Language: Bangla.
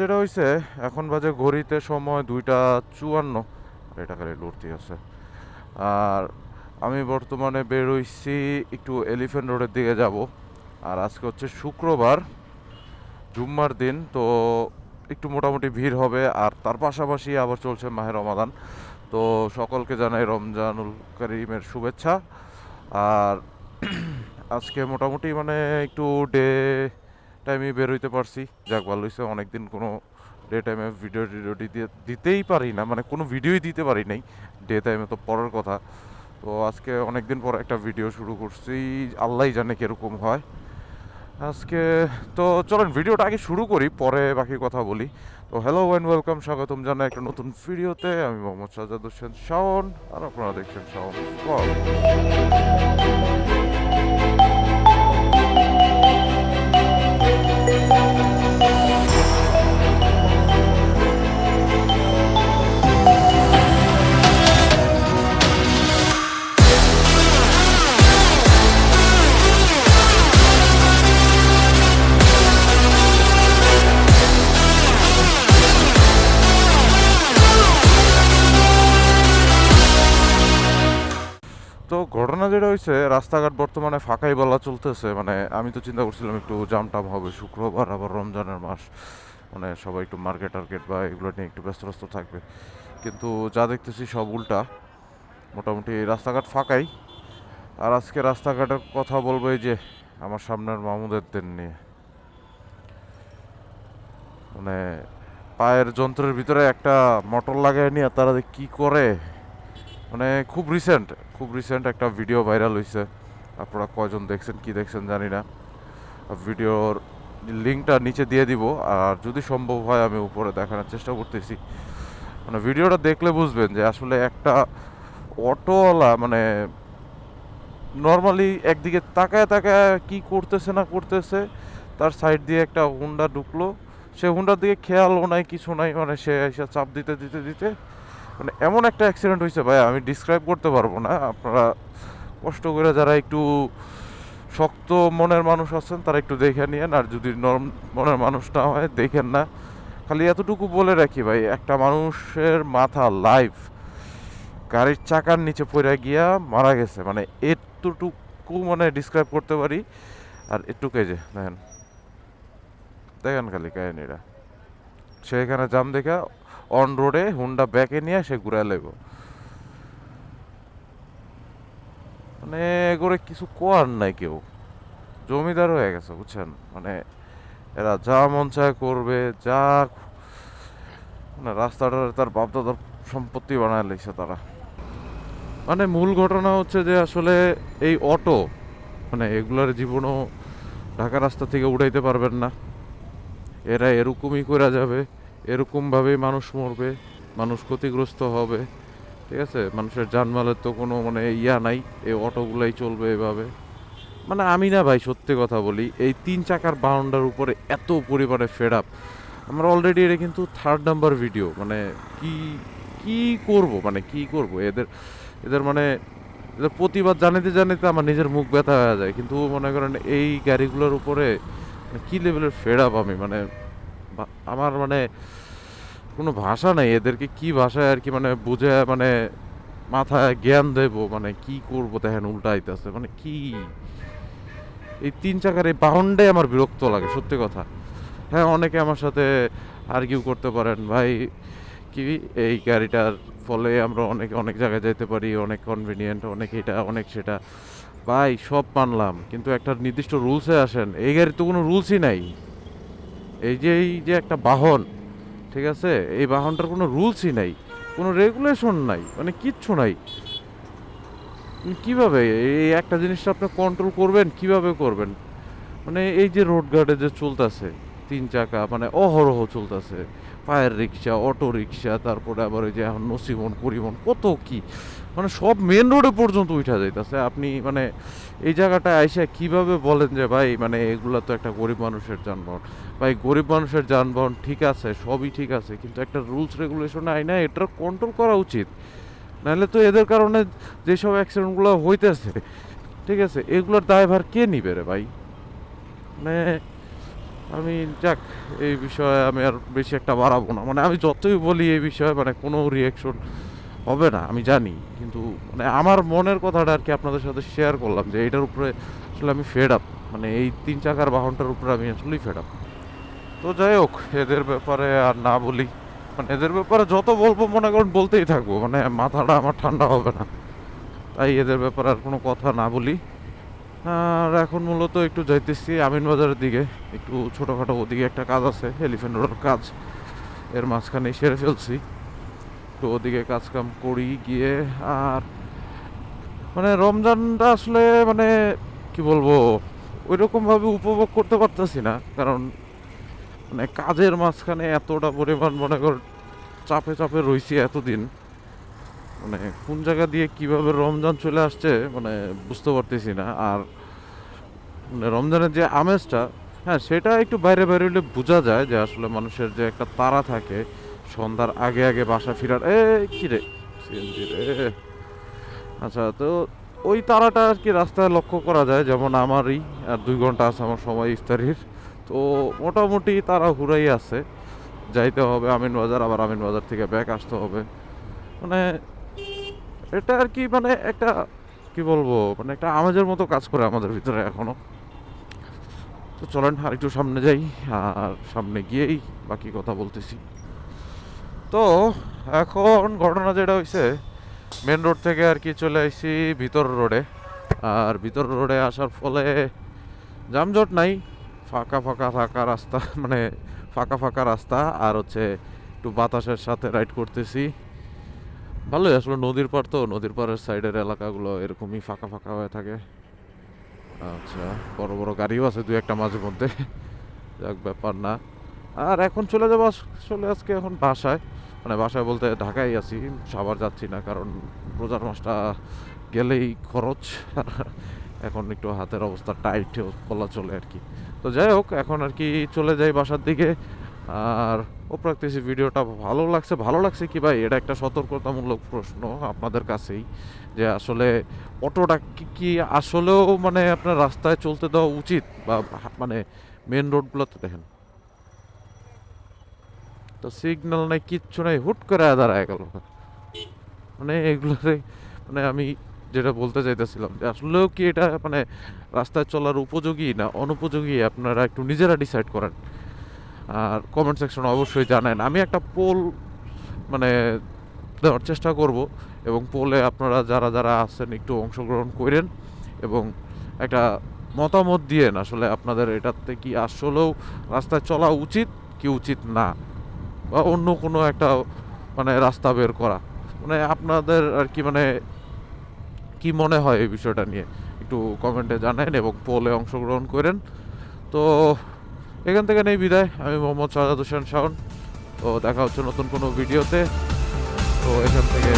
যেটা হয়েছে এখন বাজে ঘড়িতে সময় দুইটা চুয়ান্ন। এটা খালি লড়তি আছে। আর আমি বর্তমানে বের হইছি একটু এলিফ্যান্ট রোডের দিকে যাব। আর আজকে হচ্ছে শুক্রবার, জুম্মার দিন, তো একটু মোটামুটি ভিড় হবে। আর তার পাশাপাশি আবার চলছে মাহের রমাদান। তো সকলকে জানাই রমজানুল করিমের শুভেচ্ছা। আর আজকে মোটামুটি মানে একটু ডে টাইমে বের হইতে পারছি। যাক, ভালো হয়েছে অনেকদিন কোনো ডে টাইমে ভিডিও টিডিও দিতে দিতেই পারি না। মানে কোনো ভিডিওই দিতে পারি নাই। ডে টাইমে তো পরের কথা। তো আজকে অনেকদিন পর একটা ভিডিও শুরু করছি। আল্লাহই জানে কীরকম হয়। আজকে তো চলেন ভিডিওটা আগে শুরু করি, পরে বাকি কথা বলি। তো হ্যালো ওয়েন ওয়েলকাম স্বাগতম জানাই একটা নতুন ভিডিওতে আমি মোহাম্মদ সাজাদ হোসেন শাওন, আর আপনারা দেখছেন শাওন তো ঘটনা যেটা হয়েছে রাস্তাঘাট বর্তমানে ফাঁকাই বলা চলতেছে। মানে আমি তো চিন্তা করছিলাম একটু জাম টাম হবে, শুক্রবার আবার রমজানের মাস। মানে সবাই একটু মার্কেট টার্গেট বা এগুলো নিয়ে একটু ব্যস্ত ব্যস্ত থাকবে। কিন্তু যা দেখতেছি সব উল্টা। মোটামুটি রাস্তাঘাট ফাঁকাই। আর আজকে রাস্তাঘাটের কথা বলব এই যে, আমার সামনের মামুদেরদের নিয়ে। মানে পায়ের যন্ত্রের ভিতরে একটা মোটর লাগাই নিয়ে তারা কি করে? মানে খুব রিসেন্ট খুব রিসেন্ট একটা ভিডিও ভাইরাল হয়েছে আপনারা কয়জন দেখছেন, কি দেখছেন জানি না। ভিডিওর লিঙ্কটা নিচে দিয়ে দিব, আর যদি সম্ভব হয় আমি উপরে দেখানোর চেষ্টা করতেছি। মানে ভিডিওটা দেখলে বুঝবেন যে আসলে একটা অটোওয়ালা মানে নর্মালি একদিকে তাকায় তাকায় কি করতেছে না করতেছে, তার সাইড দিয়ে একটা হুন্ডা ঢুকলো। সে হুন্ডার দিকে খেয়ালও নাই, কিছু নাই মানে সে এসে চাপ দিতে দিতে দিতে মানে এমন একটা অ্যাক্সিডেন্ট হয়েছে ভাই আমি ডিসক্রাইব করতে পারব না। আপনারা কষ্ট করে যারা একটু শক্ত মনের মানুষ আছেন, তারা একটু দেখে নিয়েন। আর যদি নরম মনের মানুষ না হয়, দেখেন না। খালি এতটুকু বলে রাখি ভাই, একটা মানুষের মাথা লাইফ গাড়ির চাকার নিচে পড়ে গিয়া মারা গেছে। মানে এতটুকু মানে ডিসক্রাইব করতে পারি। আর একটুকে যে, দেখেন। দেখেন খালি কাহিনীটা। সে এখানে জাম দেখা অন রোডে হুন্ডা ব্যাকে নিয়ে সে ঘুরায় লাগবো মানে করে কিছু করার নাই কেউ। জমিদার হয়ে গেছে, বুঝছেন? মানে এরা যা মন চায় করবে, যা মানে রাস্তাটা তার বাপদাদার সম্পত্তি বানায় লেগেছে তারা। মানে মূল ঘটনা হচ্ছে যে আসলে এই অটো মানে এগুলার জীবনও ঢাকা রাস্তা থেকে উঠাইতে পারবেন না। এরা এরকমই করা যাবে। এরকমভাবেই মানুষ মরবে, মানুষ ক্ষতিগ্রস্ত হবে, ঠিক আছে? মানুষের জানমালের তো কোনো মানে ইয়া নাই এই অটোগুলাই চলবে এভাবে। মানে আমি না ভাই, সত্যি কথা বলি, এই তিন চাকার বাউন্ডার উপরে এত পরিমাণে ফেড আপ আমরা অলরেডি এটা কিন্তু থার্ড নাম্বার ভিডিও মানে কি কি করব? মানে কি করব? এদের এদের মানে এদের প্রতিবাদ জানাতে জানাতে আমার নিজের মুখ ব্যথা হয়ে যায়। কিন্তু মনে করেন এই গাড়িগুলোর উপরে কি লেভেলের ফেড আপ আমি? মানে আমার মানে কোনো ভাষা নাই, এদেরকে কি ভাষায় আর কি মানে বুঝে মানে মাথায় জ্ঞান দেব মানে কি করব দেখেন উল্টা আইতেছে মানে কি? এই তিন চাকার এই বাউন্ডে আমার বিরক্ত লাগে, সত্যি কথা। হ্যাঁ অনেকে আমার সাথে আর্গিউ করতে পারেন, ভাই, কি এই গাড়িটার ফলে আমরা অনেক অনেক জায়গায় যেতে পারি, অনেক কনভিনিয়েন্ট অনেক এটা, অনেক সেটা। ভাই, সব মানলাম, কিন্তু একটা নির্দিষ্ট রুলসে আসেন, এই গাড়ির তো কোনো রুলসই নাই। এই যে এই যে একটা বাহন ঠিক আছে? এই বাহনটার কোনো রুলসই নাই কোনো রেগুলেশন নাই মানে কিচ্ছু নাই। উম, কীভাবে? এই একটা জিনিসটা আপনি কন্ট্রোল করবেন কীভাবে করবেন? মানে এই যে রোড গার্ডে যে চলতেছে তিন চাকা মানে অহরহ চলতেছে। পায়ের রিক্সা অটো রিক্সা তারপরে আবার ওই যে এখন নসিমন পরিবহন কত কি? মানে সব মেন রোডে পর্যন্ত উঠা যাইতেছে। আপনি মানে এই জায়গাটা আইসা কীভাবে বলেন যে, ভাই মানে এগুলা তো একটা গরিব মানুষের যানবাহন। ভাই, গরিব মানুষের যানবাহন ঠিক আছে, সবই ঠিক আছে, কিন্তু একটা রুলস রেগুলেশন আইনা এটার কন্ট্রোল করা উচিত। নাহলে তো এদের কারণে যেসব অ্যাক্সিডেন্টগুলো হইতেছে, ঠিক আছে, এগুলোর দায়ভার কে নিবে রে ভাই? মানে আমি, যাক, এই বিষয়ে আমি আর বেশি একটা বাড়াবো না। মানে আমি যতই বলি এই বিষয়ে মানে কোনো রিয়াকশন হবে না, আমি জানি। কিন্তু মানে আমার মনের কথাটা আর কি আপনাদের সাথে শেয়ার করলাম যে এটার উপরে আসলে আমি ফেড আপ মানে এই তিন চাকার বাহনটার উপরে আমি আসলেই ফেড আপ তো যাই হোক, এদের ব্যাপারে আর না বলি। মানে এদের ব্যাপারে যত বলব, মনে করেন বলতেই থাকব। মানে মাথাটা আমার ঠান্ডা হবে না। তাই এদের ব্যাপারে আর কোনো কথা না বলি। আর এখন মূলত একটু যাইতেছি আমিন বাজারের দিকে। একটু ছোটোখাটো ওদিকে একটা কাজ আছে এলিফেন্ট রোডের কাজ। এর মাঝখানে সেরে ফেলছি। তো ওদিকে কাজ কাম করি গিয়ে আর মানে রমজানটা আসলে মানে কি বলব ওই রকমভাবে উপভোগ করতে পারতেছি না। কারণ মানে কাজের মাঝখানে এতটা পরিমাণ মনে কর, চাপে চাপে রয়েছি এতদিন। মানে কোন জায়গা দিয়ে কীভাবে রমজান চলে আসছে মানে বুঝতে পারতেছি না। আর মানে রমজানের যে আমেজটা হ্যাঁ সেটা একটু বাইরে বাইরে হলে বোঝা যায় যে আসলে মানুষের যে একটা তারা থাকে, সন্ধ্যার আগে আগে বাসা ফেরার, এ, কি রে? রে। আচ্ছা তো ওই তারাটা আর কি রাস্তায় লক্ষ্য করা যায়, যেমন আমারই, আর দুই ঘণ্টা আছে আমার সময় ইফতারির। তো মোটামুটি তারা হুরাই আছে। যাইতে হবে আমিন বাজার আবার আমিন বাজার থেকে ব্যাক আসতে হবে। মানে এটা আর কি মানে একটা, কি বলব মানে একটা আমেজের মতো কাজ করে আমাদের ভিতরে এখনও। তো চলেন, আর একটু সামনে যাই, আর সামনে গিয়েই বাকি কথা বলতেছি। তো এখন ঘটনা যেটা হয়েছে মেন রোড থেকে আর কি চলে আসছি ভিতর রোডে আর ভিতর রোডে আসার ফলে যানজট নাই, ফাঁকা ফাঁকা ফাঁকা রাস্তা মানে ফাঁকা ফাঁকা রাস্তা, আর হচ্ছে একটু বাতাসের সাথে রাইড করতেছি। ভালোই, আসলে নদীর পার তো, নদীর পাড়ের সাইডের এলাকাগুলো এরকমই ফাঁকা ফাঁকা হয়ে থাকে। আচ্ছা বড় বড় গাড়িও আছে দু একটা মাঝে মধ্যে। যাক, ব্যাপার না। আর এখন চলে যাব চলে আজকে এখন বাসায়। মানে বাসায় বলতে ঢাকায় আছি সাবার যাচ্ছি না, কারণ রোজার মাসটা গেলেই খরচ। এখন একটু হাতের অবস্থা টাইট বলা চলে আর কি। তো যাই হোক, এখন আর কি চলে যাই বাসার দিকে। আর ও ভিডিওটা ভালো লাগছে ভালো লাগছে কি ভাই? এটা একটা সতর্কতামূলক প্রশ্ন আপনাদের কাছেই যে আসলে অটোটা কি আসলেও মানে আপনার রাস্তায় চলতে দেওয়া উচিত বা মানে মেন রোডগুলোতে দেখেন। তো সিগন্যাল নাই, কিচ্ছু নাই, হুট করে দাঁড়ায় গেল। মানে এগুলোতে মানে আমি যেটা বলতে চাইতেছিলাম যে আসলেও কি এটা মানে রাস্তায় চলার উপযোগী না অনুপযোগী? আপনারা একটু নিজেরা ডিসাইড করেন। আর কমেন্ট সেকশনে অবশ্যই জানেন। আমি একটা পোল মানে দেওয়ার চেষ্টা করব এবং পোলে আপনারা যারা যারা আছেন একটু অংশগ্রহণ করেন এবং একটা মতামত দিয়েন আসলে আপনাদের এটাতে কি আসলেও রাস্তায় চলা উচিত, কি উচিত না, বা অন্য কোনো একটা মানে রাস্তা বের করা। মানে আপনাদের আর কি মানে কি মনে হয় এই বিষয়টা নিয়ে? একটু কমেন্টে জানান এবং পোলে অংশগ্রহণ করেন। তো এখান থেকে নেই বিদায়। আমি মোহাম্মদ সাজাদ হোসেন শাওন। তো দেখা হচ্ছে নতুন কোনো ভিডিওতে। তো এখান থেকে